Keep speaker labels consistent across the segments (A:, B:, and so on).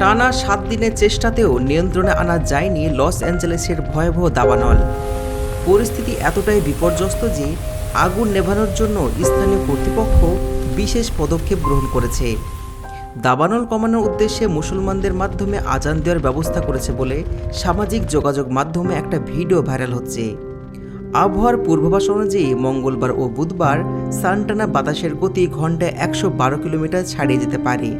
A: টানা সাত দিনের চেষ্টাতেও নিয়ন্ত্রণে আনা যায়নি লস অ্যাঞ্জেলেসের ভয়াবহ দাবানল। পরিস্থিতি এতটাই বিপর্যস্ত যে আগুন নেভানোর জন্য স্থানীয় কর্তৃপক্ষ বিশেষ পদক্ষেপ গ্রহণ করেছে। দাবানল কমানোর উদ্দেশ্যে মুসলমানদের মাধ্যমে আজান দেওয়ার ব্যবস্থা করেছে বলে সামাজিক যোগাযোগ মাধ্যমে একটা ভিডিও ভাইরাল হচ্ছে। আবহাওয়ার পূর্বাভাস অনুযায়ী মঙ্গলবার ও বুধবার সানটানা বাতাসের গতি ঘন্টায় একশো বারো কিলোমিটার ছাড়িয়ে যেতে পারে।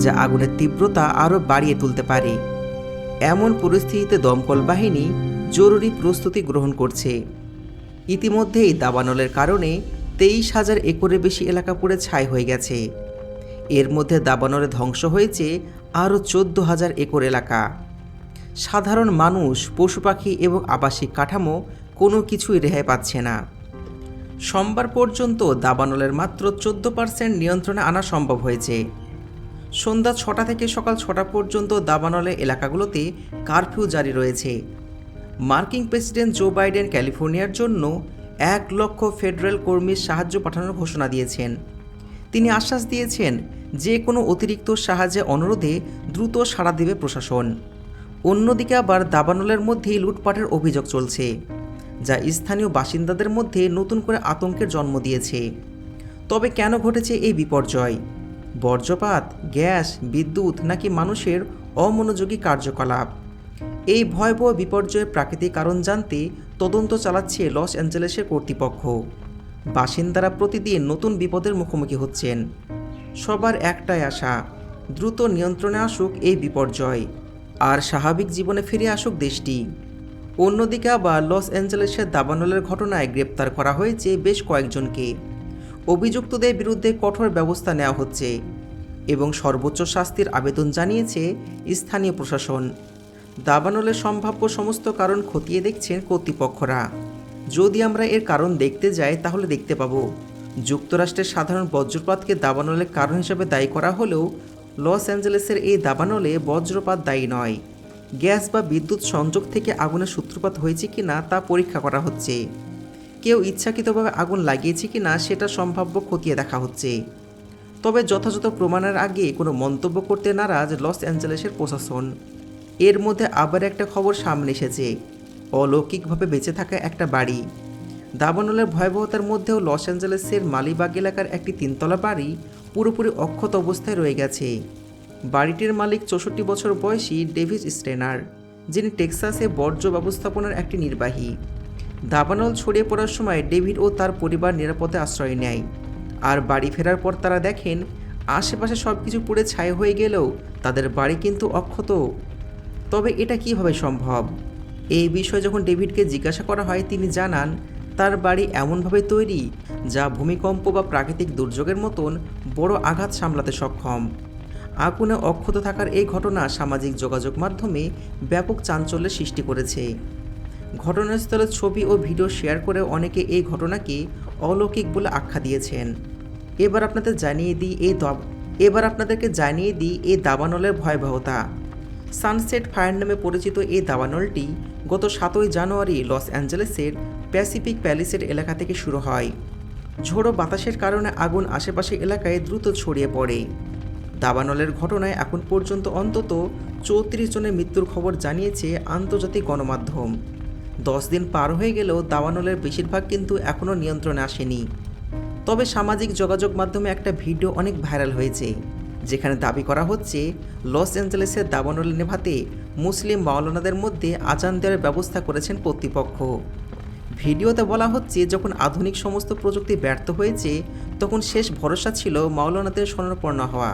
A: যা আগুনের তীব্রতা আরও বাড়িয়ে তুলতে পারে। এমন পরিস্থিতিতে দমকল বাহিনী জরুরি প্রস্তুতি গ্রহণ করছে। ইতিমধ্যেই দাবানলের কারণে তেইশ হাজার একরের বেশি এলাকা পুড়ে ছাই হয়ে গেছে। এর মধ্যে দাবানলে ধ্বংস হয়েছে আরও চোদ্দ হাজার একর এলাকা। সাধারণ মানুষ, পশু পাখি এবং আবাসিক কাঠামো কোনো কিছুই রেহাই পাচ্ছে না। সোমবার পর্যন্ত দাবানলের মাত্র চোদ্দ পার্সেন্ট নিয়ন্ত্রণে আনা সম্ভব হয়েছে। সন্ধ্যা ছটা থেকে সকাল ছটা পর্যন্ত দাবানলে এলাকাগুলোতে কারফিউ জারি রয়েছে। মার্কিন প্রেসিডেন্ট জো বাইডেন ক্যালিফোর্নিয়ার জন্য এক লক্ষ ফেডারেল কর্মীর সাহায্য পাঠানোর ঘোষণা দিয়েছেন। তিনি আশ্বাস দিয়েছেন যে কোনো অতিরিক্ত সাহায্যে অনুরোধে দ্রুত সাড়া দেবে প্রশাসন। অন্যদিকে আবার দাবানলের মধ্যেই লুটপাটের অভিযোগ চলছে, যা স্থানীয় বাসিন্দাদের মধ্যে নতুন করে আতঙ্কের জন্ম দিয়েছে। তবে কেন ঘটেছে এই বিপর্যয়? বর্জ্যপাত, গ্যাস, বিদ্যুৎ নাকি মানুষের অমনোযোগী কার্যকলাপ। এই ভয়াবহ বিপর্যয়ের প্রাকৃতিক কারণ জানতে তদন্ত চালাচ্ছে লস অ্যাঞ্জেলেসের কর্তৃপক্ষ। বাসিন্দারা প্রতিদিন নতুন বিপদের মুখোমুখি হচ্ছেন। সবার একটাই আশা, দ্রুত নিয়ন্ত্রণে আসুক এই বিপর্যয়, আর স্বাভাবিক জীবনে ফিরে আসুক দেশটি। অন্যদিকে আবার লস অ্যাঞ্জেলেসের দাবানলের ঘটনায় গ্রেপ্তার করা হয়েছে বেশ কয়েকজনকে। অভিযুক্তদের বিরুদ্ধে কঠোর ব্যবস্থা নেওয়া হচ্ছে এবং সর্বোচ্চ শাস্তির আবেদন জানিয়েছে স্থানীয় প্রশাসন। দাবানলের সম্ভাব্য সমস্ত কারণ খতিয়ে দেখছেন কর্তৃপক্ষরা। যদি আমরা এর কারণ দেখতে যাই, তাহলে দেখতে পাবো। যুক্তরাষ্ট্রের সাধারণ বজ্রপাতকে দাবানলের কারণ হিসেবে দায়ী করা হলেও লস অ্যাঞ্জেলেসের এই দাবানলে বজ্রপাত দায়ী নয়। গ্যাস বা বিদ্যুৎ সংযোগ থেকে আগুনের সূত্রপাত হয়েছে কিনা তা পরীক্ষা করা হচ্ছে। কেউ ইচ্ছাকৃতভাবে আগুন লাগিয়েছে কিনা সেটা সম্ভাব্য খতিয়ে দেখা হচ্ছে। তবে যথাযথ প্রমাণের আগে কোনো মন্তব্য করতে নারাজ লস অ্যাঞ্জেলেসের প্রশাসন। এর মধ্যে আবার একটা খবর সামনে এসেছে। অলৌকিকভাবে বেঁচে থাকা একটা বাড়ি। দাবানলের ভয়াবহতার মধ্যেও লস অ্যাঞ্জেলেসের মালিবাগ এলাকার একটি তিনতলা বাড়ি পুরোপুরি অক্ষত অবস্থায় রয়ে গেছে। বাড়িটির মালিক চৌষট্টি বছর বয়সী ডেভিস স্টেনার যিনি টেক্সাসে বর্জ্য ব্যবস্থাপনার একটি নির্বাহী। দাবানল ছড়িয়ে পড়ার সময় ডেভিড ও তার পরিবার নিরাপদে আশ্রয় নেয়। আর বাড়ি ফেরার পর তারা দেখেন, আশেপাশে সব কিছু পুড়ে ছাই হয়ে গেলেও তাদের বাড়ি কিন্তু অক্ষত। তবে এটা কীভাবে সম্ভব? এই বিষয়ে যখন ডেভিডকে জিজ্ঞাসা করা হয়, তিনি জানান, তার বাড়ি এমনভাবে তৈরি যা ভূমিকম্প বা প্রাকৃতিক দুর্যোগের মতন বড় আঘাত সামলাতে সক্ষম। আগুনে অক্ষত থাকার এই ঘটনা সামাজিক যোগাযোগ মাধ্যমে ব্যাপক চাঞ্চল্যের সৃষ্টি করেছে। ঘটনাস্থলের ছবি ও ভিডিও শেয়ার করে অনেকে এই ঘটনাকে অলৌকিক বলে আখ্যা দিয়েছেন। এবার আপনাদের জানিয়ে দিই এই দব- এবার আপনাদেরকে জানিয়ে দিই এই দাবানলের ভয়াবহতা। সানসেট ফায়ার নামে পরিচিত এই দাবানলটি গত সাতই জানুয়ারি লস অ্যাঞ্জেলেসের প্যাসিফিক প্যালিসের এলাকা থেকে শুরু হয়। ঝোড়ো বাতাসের কারণে আগুন আশেপাশের এলাকায় দ্রুত ছড়িয়ে পড়ে। দাবানলের ঘটনায় এখন পর্যন্ত অন্তত চৌত্রিশ জনের মৃত্যুর খবর জানিয়েছে আন্তর্জাতিক গণমাধ্যম। দশ দিন পার হয়ে গেলেও দাবানলের বেশিরভাগ কিন্তু এখনও নিয়ন্ত্রণে আসেনি। তবে সামাজিক যোগাযোগ মাধ্যমে একটা ভিডিও অনেক ভাইরাল হয়েছে, যেখানে দাবি করা হচ্ছে, লস অ্যাঞ্জেলেসের দাবানল নেভাতে মুসলিম মাওলানাদের মধ্যে আজান দেওয়ার ব্যবস্থা করেছেন কর্তৃপক্ষ। ভিডিওতে বলা হচ্ছে, যখন আধুনিক সমস্ত প্রযুক্তি ব্যর্থ হয়েছে, তখন শেষ ভরসা ছিল মাওলানাদের স্মরণাপন্ন হওয়া।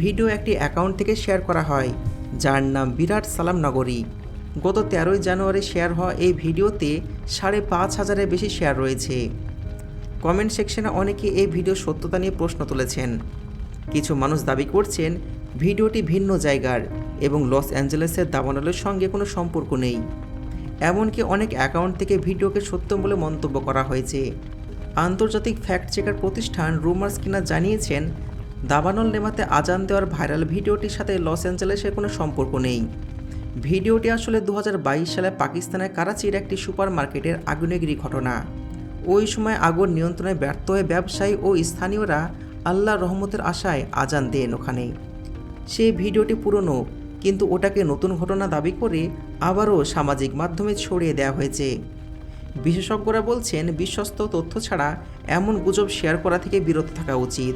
A: ভিডিও একটি অ্যাকাউন্ট থেকে শেয়ার করা হয়, যার নাম বিরাট সালাম নগরী গত তেরোই জানুয়ারি শেয়ার হওয়া এই ভিডিওতে সাড়ে পাঁচ হাজারের বেশি শেয়ার রয়েছে। কমেন্ট সেকশনে অনেকে এই ভিডিও সত্যতা নিয়ে প্রশ্ন তুলেছেন। কিছু মানুষ দাবি করছেন, ভিডিওটি ভিন্ন জায়গার এবং লস অ্যাঞ্জেলেসের দাবানলের সঙ্গে কোনো সম্পর্ক নেই। এমনকি অনেক অ্যাকাউন্ট থেকে ভিডিওকে সত্য বলে মন্তব্য করা হয়েছে। আন্তর্জাতিক ফ্যাক্ট চেকার প্রতিষ্ঠান রুমার্স কিনা জানিয়েছেন, দাবানল নেমাতে আজান দেওয়ার ভাইরাল ভিডিওটির সাথে লস অ্যাঞ্জেলেসের কোনো সম্পর্ক নেই। ভিডিওটি আসলে দু হাজার বাইশ সালে পাকিস্তানের কারাচির একটি সুপার মার্কেটের আগুনেগিরি ঘটনা। ওই সময় আগুন নিয়ন্ত্রণে ব্যর্থ হয়ে ব্যবসায়ী ও স্থানীয়রা আল্লাহ রহমতের আশায় আজান দেন ওখানে। সেই ভিডিওটি পুরনো, কিন্তু ওটাকে নতুন ঘটনা দাবি করে আবারও সামাজিক মাধ্যমে ছড়িয়ে দেওয়া হয়েছে। বিশেষজ্ঞরা বলছেন, বিশ্বস্ত তথ্য ছাড়া এমন গুজব শেয়ার করা থেকে বিরত থাকা উচিত।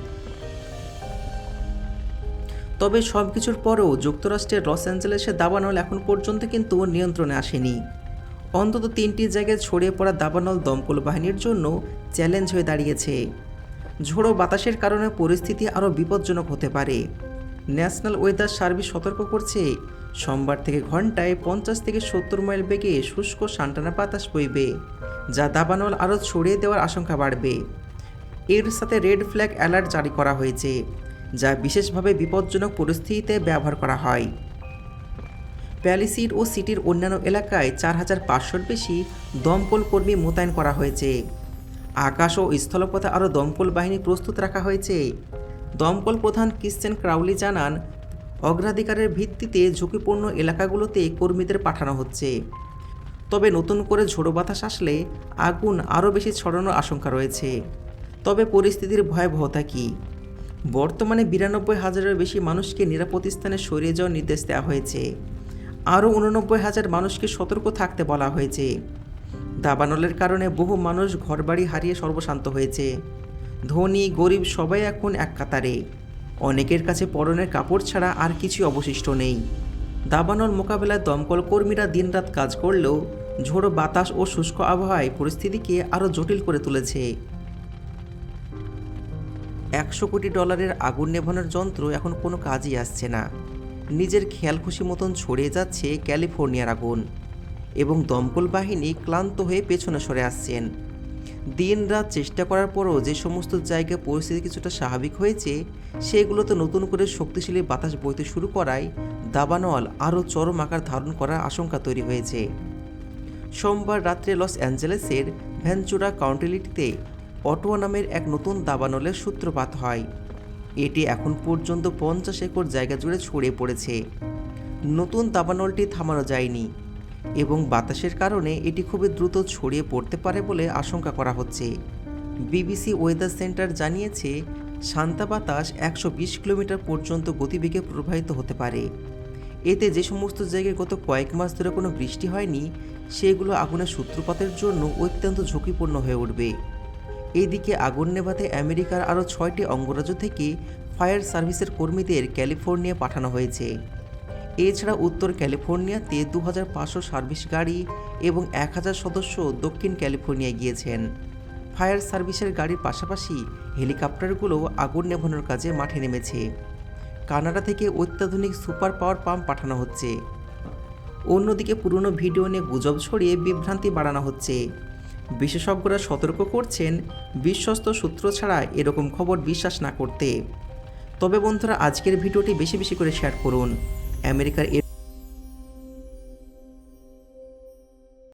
A: তবে সব কিছুর পরেও যুক্তরাষ্ট্রের লস অ্যাঞ্জেলেসের দাবানল এখন পর্যন্ত কিন্তু নিয়ন্ত্রণে আসেনি। অন্তত তিনটি জায়গায় ছড়িয়ে পড়া দাবানল দমকল বাহিনীর জন্য চ্যালেঞ্জ হয়ে দাঁড়িয়েছে। ঝোড়ো বাতাসের কারণে পরিস্থিতি আরও বিপজ্জনক হতে পারে। ন্যাশনাল ওয়েদার সার্ভিস সতর্ক করছে, সোমবার থেকে ঘন্টায় পঞ্চাশ থেকে সত্তর মাইল বেগে শুষ্ক সান্টানা বাতাস বইবে, যা দাবানল আরও ছড়িয়ে দেওয়ার আশঙ্কা বাড়বে। এর সাথে রেড ফ্ল্যাগ অ্যালার্ট জারি করা হয়েছে। যা বিশেষভাবে বিপজ্জনক পরিস্থিতিতে ব্যবহার করা হয়। প্যালিসিড ও সিটির অন্যান্য এলাকায় চার হাজার পাঁচশোর বেশি দমকল কর্মী মোতায়েন করা হয়েছে। আকাশ ও স্থলপথে আরও দমকল বাহিনী প্রস্তুত রাখা হয়েছে। দমকল প্রধান ক্রিশ্চেন ক্রাউলি জানান, অগ্রাধিকারের ভিত্তিতে ঝুঁকিপূর্ণ এলাকাগুলোতে কর্মীদের পাঠানো হচ্ছে। তবে নতুন করে ঝোড়ো বাতাস আসলে আগুন আরও বেশি ছড়ানোর আশঙ্কা রয়েছে। তবে পরিস্থিতির ভয়াবহতা কী? বর্তমানে বিরানব্বই হাজারের বেশি মানুষকে নিরাপদ স্থানে সরিয়ে যাওয়ার নির্দেশ দেওয়া হয়েছে। আরও উননব্বই হাজার মানুষকে সতর্ক থাকতে বলা হয়েছে। দাবানলের কারণে বহু মানুষ ঘরবাড়ি হারিয়ে সর্বশান্ত হয়েছে। ধনী, গরিব সবাই এখন এক কাতারে। অনেকের কাছে পরনের কাপড় ছাড়া আর কিছুই অবশিষ্ট নেই। দাবানল মোকাবেলায় দমকল কর্মীরা দিনরাত কাজ করলেও ঝোড়ো বাতাস ও শুষ্ক আবহাওয়ায় পরিস্থিতিকে আরও জটিল করে তুলেছে। একশো কোটি ডলারের আগুন নেভানোর যন্ত্র এখন কোনো কাজই আসছে না। নিজের খেয়াল খুশি মতন ছড়িয়ে যাচ্ছে ক্যালিফোর্নিয়ার আগুন এবং দমকল বাহিনী ক্লান্ত হয়ে পেছনে সরে আসছেন। দিন রাত চেষ্টা করার পরও যে সমস্ত জায়গায় পরিস্থিতি কিছুটা স্বাভাবিক হয়েছে, সেগুলোতে নতুন করে শক্তিশালী বাতাস বইতে শুরু করায় দাবানল আরও চরম আকার ধারণ করার আশঙ্কা তৈরি হয়েছে। সোমবার রাত্রে লস অ্যাঞ্জেলেসের ভ্যানচুরা কাউন্টিলিটিতে অটোয়া নামের এক নতুন দাবানলের সূত্রপাত হয়। এটি এখন পর্যন্ত পঞ্চাশ একর জায়গা জুড়ে ছড়িয়ে পড়েছে। নতুন দাবানলটি থামানো যায়নি এবং বাতাসের কারণে এটি খুবই দ্রুত ছড়িয়ে পড়তে পারে বলে আশঙ্কা করা হচ্ছে। বিবিসি ওয়েদার সেন্টার জানিয়েছে, শান্তা বাতাস একশো বিশ কিলোমিটার পর্যন্ত গতিবেগে প্রবাহিত হতে পারে। এতে যে সমস্ত জায়গায় গত কয়েক মাস ধরে কোনো বৃষ্টি হয়নি, সেগুলো আগুনের সূত্রপাতের জন্য অত্যন্ত ঝুঁকিপূর্ণ হয়ে উঠবে। এইদিকে আগুন নেভাতে আমেরিকার আরও ছয়টি অঙ্গরাজ্য থেকে ফায়ার সার্ভিসের কর্মীদের ক্যালিফোর্নিয়া পাঠানো হয়েছে। এছাড়া উত্তর ক্যালিফোর্নিয়াতে দু হাজার পাঁচশো সার্ভিস গাড়ি এবং এক হাজার সদস্য দক্ষিণ ক্যালিফোর্নিয়ায় গিয়েছেন। ফায়ার সার্ভিসের গাড়ির পাশাপাশি হেলিকপ্টারগুলো আগুন নেভানোর কাজে মাঠে নেমেছে। কানাডা থেকে অত্যাধুনিক সুপার পাওয়ার পাম্প পাঠানো হচ্ছে। অন্যদিকে পুরনো ভিডিও নিয়ে গুজব ছড়িয়ে বিভ্রান্তি বাড়ানো হচ্ছে। বিশেষজ্ঞরা সতর্ক করছেন, বিশ্বস্ত সূত্র ছাড়া এরকম খবর বিশ্বাস না করতে। তবে বন্ধুরা, আজকের ভিডিওটি বেশি বেশি করে শেয়ার করুন। আমেরিকার